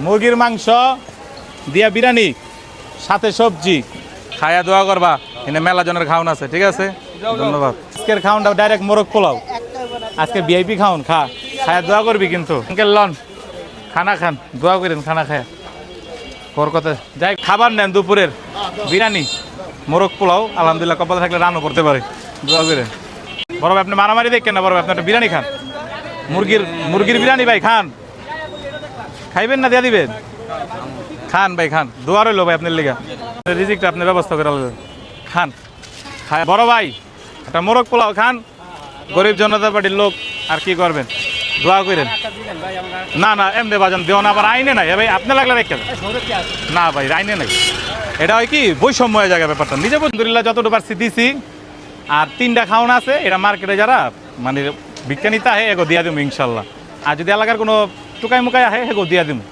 মুরগির মাংস দিয়া বিরিয়ানি সাথে সবজি। খায়া দোয়া করবা এনে মেলা জনের খাওন আছে ঠিক আছে? ধন্যবাদ। আজকের খাওনটা ডাইরেক্ট মোরগ পোলাও। আজকে ভিআইপি খাওন খা। খায়া দোয়া করবি কিন্তু। আঙ্কেল লন। খানা খান দোয়া করেন খানা খায়। কর কথা যাই খাবার নেন দুপুরের। বিরিয়ানি মোরগ পোলাও আলহামদুলিল্লাহ কপালে থাকলে রান্না করতে পারে। দোয়া করেন। বড় আপনি মারামারি দেখেন না? বড় আপনি একটা বিরিয়ানি খান। মুরগির মুরগির বিরিয়ানি ভাই খান। খাইবেন না দিয়া দিবেন? খান ভাই, খান। দোয়া রইল ভাই আপনার লেগা। রিজিকটা আপনি ব্যবস্থা করে খান। বড় ভাই, একটা মোরগ পোলাও খান। গরিব জনতা পার্টির লোক, আর কি করবেন? দোয়া করেন। না না, এমনি বাজান দেওয়া না, আবার আইনে নাই। ভাই, আপনি লাগলে রেখে না ভাই, আইনে নাই। এটা হয় কি বৈষম্য হয়ে ব্যাপারটা। নিজে আলহামদুলিল্লাহ যতটুকু পারছি দিছি। আর তিনটা খাওয়ানো আছে, এটা মার্কেটে যারা মানে বিজ্ঞানীতা আহে এগো দিয়া দিব ইনশাল্লাহ। আর যদি এলাকার কোনো টুকাই মুকাই আহে এগো দিয়া দিব